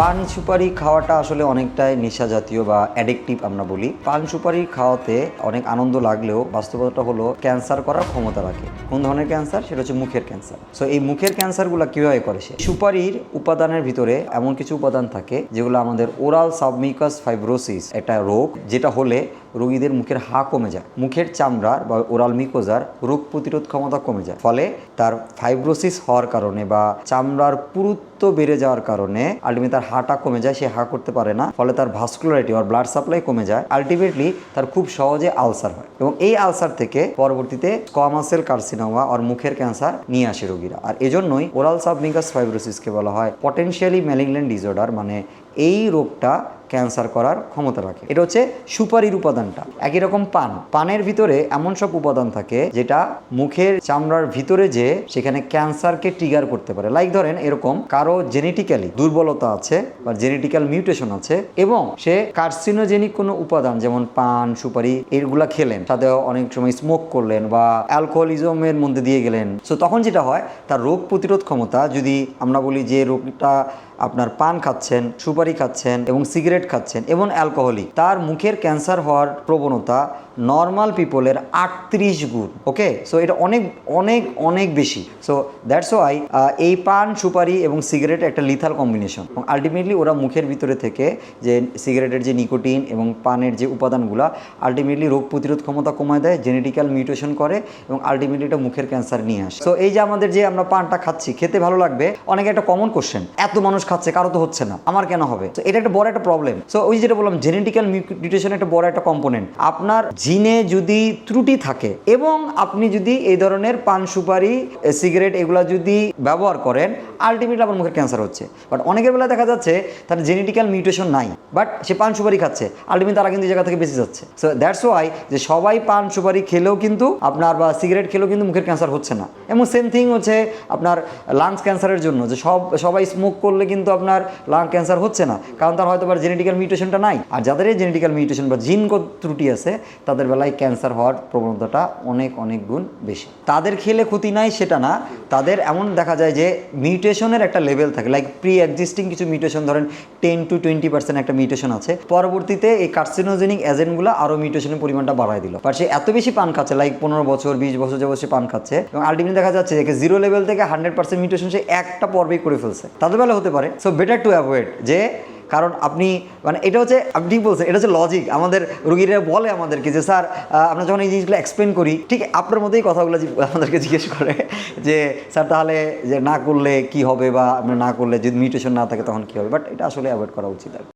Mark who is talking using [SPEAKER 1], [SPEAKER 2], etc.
[SPEAKER 1] পান সুপারি খাওয়াটা আসলে অনেকটাই নেশা জাতীয় বা অ্যাডিকটিভ আমরা বলি। পান সুপারি খাওয়াতে অনেক আনন্দ লাগলেও বাস্তবতা হলো ক্যান্সার করার ক্ষমতা রাখে। কোন ধরনের ক্যান্সার? সেটা হচ্ছে মুখের ক্যান্সার। সো এই মুখের ক্যান্সারগুলো কীভাবে করে সে? সুপারির উপাদানের ভিতরে এমন কিছু উপাদান থাকে যেগুলো আমাদের ওরাল সাবমিকাস ফাইব্রোসিস একটা রোগ, যেটা হলে রোগীদের মুখের হা কমে যায়। মুখের চামড়ার বা ওরাল মিকোজার রোগ প্রতিরোধ ক্ষমতা কমে যায়। ফলে তার ফাইব্রোসিস হওয়ার কারণে বা চামড়ার পুরুত্ব বেড়ে যাওয়ার কারণে আলটিমেট তার হাটা কমে যায়, সে হা করতে পারে না। ফলে তার ভাস্কুলারিটি আর ব্লাড সাপ্লাই কমে যায়। আলটিমেটলি তার খুব সহজে আলসার হয় এবং এই আলসার থেকে পরবর্তীতে স্কোয়ামাসেল কার্সিনোমা আর মুখের ক্যান্সার নিয়ে আসে রোগীরা। আর এজন্যই ওরাল সাবমিকাস ফাইব্রোসিসকে বলা হয় পটেনশিয়ালি ম্যালিগন্যান্ট ডিসঅর্ডার মানে এই রোগটা ক্যান্সার করার ক্ষমতা রাখে। এটা হচ্ছে সুপারির উপাদানটা। একই রকম পান। পানের ভিতরে এমন সব উপাদান থাকে যেটা মুখের চামড়ার ভিতরে যে সেখানে ক্যান্সারকে ট্রিগার করতে পারে। লাইক ধরেন এরকম কারও জেনেটিক্যালি দুর্বলতা আছে বা জেনেটিক্যাল মিউটেশন আছে এবং সে কার্সিনোজেনিক কোনো উপাদান যেমন পান, সুপারি এগুলা খেলেন। সাথে অনেক সময় স্মোক করলেন বা অ্যালকোহলিজমের মধ্যে দিয়ে গেলেন। সো তখন যেটা হয়, তার রোগ প্রতিরোধ ক্ষমতা যদি আমরা বলি যে রোগটা আপনার পান খাচ্ছেন, সুপারি খাচ্ছেন এবং সিগারেট খাচ্ছেন এবং অ্যালকোহলিক। তার মুখের ক্যান্সার হওয়ার প্রবণতা নর্মাল পিপলের আটত্রিশ গুণ ওকে সো এটা অনেক অনেক অনেক বেশি। সো দ্যাটস ওয়াই এই পান, সুপারি এবং সিগারেট একটা লিথাল কম্বিনেশন এবং আলটিমেটলি ওরা মুখের ভিতরে থেকে যে সিগারেটের যে নিকোটিন এবং পানের যে উপাদানগুলো আলটিমেটলি রোগ প্রতিরোধ ক্ষমতা কমায় দেয় জেনেটিক্যাল মিউটেশন করে এবং আলটিমেটলি এটা মুখের ক্যান্সার নিয়ে আসে। সো এই যে আমাদের যে আমরা পানটা খাচ্ছি, খেতে ভালো লাগবে? অনেকে একটা কমন কোশ্চেন এত মানুষ খাচ্ছে, কারও তো হচ্ছে না। আমার কেন হবে? তো এটা একটা বড় একটা প্রবলেম সো ওই যেটা বললাম জেনেটিক্যাল মিউটেশন একটা বড় একটা কম্পোনেন্ট আপনার জিনে যদি ত্রুটি থাকে এবং আপনি যদি এই ধরনের পান সুপারি সিগারেট এগুলো যদি ব্যবহার করেন আলটিমেটলি আপনার মুখের ক্যান্সার হচ্ছে। বাট অনেকের বেলা দেখা যাচ্ছে, তার জেনেটিক্যাল মিউটেশন নাই বাট সে পান সুপারি খাচ্ছে। আলটিমেটলি তারা কিন্তু এই জায়গা থেকে বেঁচে যাচ্ছে। সো দ্যাটস ওয়াই যে সবাই পান সুপারি খেলেও কিন্তু আপনার বা সিগারেট খেলেও কিন্তু মুখের ক্যান্সার হচ্ছে না। এবং সেম থিং হচ্ছে আপনার লাংস ক্যান্সারের জন্য, যে সব, সবাই স্মোক করলে কিন্তু আপনার লাং ক্যান্সার হচ্ছে না। কারণ তার হয়তো বা জেনেটিক্যাল মিউটেশনটা নাই। আর যাদের এই জেনেটিক্যাল মিউটেশন বা জিন ত্রুটি আছে, তাদের বেলায় ক্যান্সার হওয়ার প্রবণতাটা অনেক অনেক গুণ বেশি। তাদের খেলে ক্ষতি নাই, সেটা না। তাদের এমন দেখা যায় যে মিউটেশনের একটা লেভেল থাকে। লাইক প্রি এক্সিস্টিং কিছু মিউটেশন ধরেন টেন টু টোয়েন্টি পার্সেন্ট একটা মিউটেশন আছে। পরবর্তীতে এই কার্সিনোজেনিক এজেন্টগুলো আরও মিউটেশনের পরিমাণটা বাড়ায় দিল। আর সে এত বেশি পান খাচ্ছে লাইক পনেরো বছর, বিশ বছর যাবত সে পান খাচ্ছে। এবং আলটিমেটলি দেখা যাচ্ছে যে জিরো লেভেল থেকে হান্ড্রেড পার্সেন্ট মিউটেশন সে একটা পর্বেই করে ফেলছে। তাদের বেলা হতে পারে। সো বেটার টু অ্যাভয়েড যে কারণ আপনি মানে এটা হচ্ছে, আপনি ঠিক বলছেন, এটা হচ্ছে লজিক আমাদের রুগীরা বলে আমাদেরকে যে, স্যার আমরা যখন এই জিনিসগুলো এক্সপ্লেন করি, ঠিক আপনার মধ্যেই কথাগুলো আমাদেরকে জিজ্ঞেস করে যে, স্যার, তাহলে যে, না করলে কি হবে বা না করলে যদি মিউটেশন না থাকে তখন কি হবে বাট এটা আসলে অ্যাভয়েড করা উচিত আর।